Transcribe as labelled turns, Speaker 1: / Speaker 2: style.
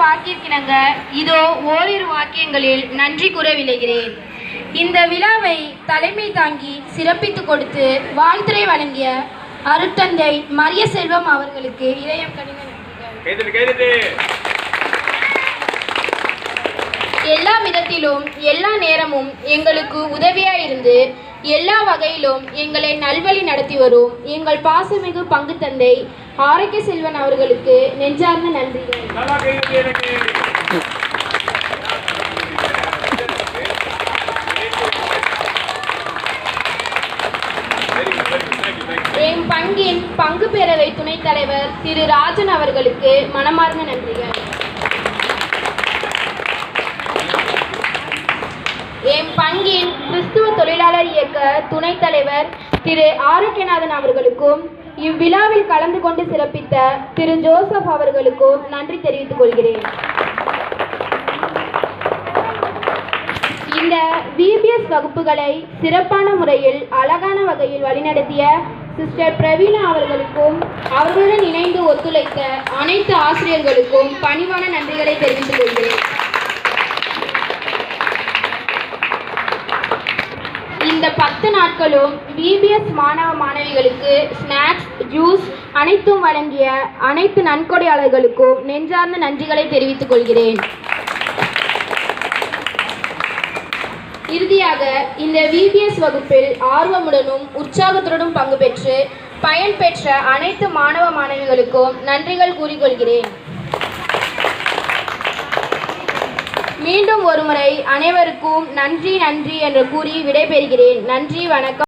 Speaker 1: வாக்கிற்கிணங்க. இதோ ஓரிரு வாக்கியங்களில் நன்றி கூற விளைகிறேன் இந்த விழாவை தலைமை தாங்கி சிறப்பித்துக் கொடுத்து வாழ்த்துரை வழங்கிய அருட்தந்தை மரிய செல்வம் அவர்களுக்கு இதயம்
Speaker 2: கைதட்டு
Speaker 1: எல்லா விதத்திலும் எல்லா நேரமும் எங்களுக்கு உதவியாக இருந்து எல்லா வகையிலும் எங்களை நல்வழி நடத்தி வரும் எங்கள் பாசமிகு பங்கு தந்தை ஆரோக்கிய செல்வன் அவர்களுக்கு நெஞ்சார்ந்த நன்றிகள். என் பங்கின் பங்கு பேரவை துணைத் தலைவர் திரு ராஜன் அவர்களுக்கு மனமார்ந்த நன்றிகள் என் பங்கின் கிறிஸ்துவ தொழிலாளர் இயக்க துணைத் தலைவர் திரு ஆரோக்கியநாதன் அவர்களுக்கும் இவ்விழாவில் கலந்து கொண்டு சிறப்பித்த திரு ஜோசப் அவர்களுக்கும் நன்றி தெரிவித்துக் கொள்கிறேன். இந்த விபிஎஸ் வகுப்புகளை சிறப்பான முறையில் அழகான வகையில் வழிநடத்திய சிஸ்டர் பிரவீனா அவர்களுக்கும் அவர்களுடன் இணைந்து ஒத்துழைத்த அனைத்து ஆசிரியர்களுக்கும் பணிவான நன்றிகளை தெரிவித்துக் கொள்கிறேன். இந்த பத்து நாட்களும் பிபிஎஸ் மாணவ மாணவிகளுக்கு ஸ்நாக்ஸ் ஜூஸ் அனைத்தும் வழங்கிய அனைத்து நன்கொடையாளர்களுக்கும் நெஞ்சார்ந்த நன்றிகளை தெரிவித்துக் கொள்கிறேன். இறுதியாக இந்த விபிஎஸ் வகுப்பில் ஆர்வமுடனும் உற்சாகத்துடனும் பங்கு பெற்று பயன் பெற்ற அனைத்து மாணவ மாணவிகளுக்கும் நன்றிகள் கூறிக்கொள்கிறேன். மீண்டும் ஒருமுறை அனைவருக்கும் நன்றி நன்றி என்று கூறி விடைபெறுகிறேன். நன்றி வணக்கம்.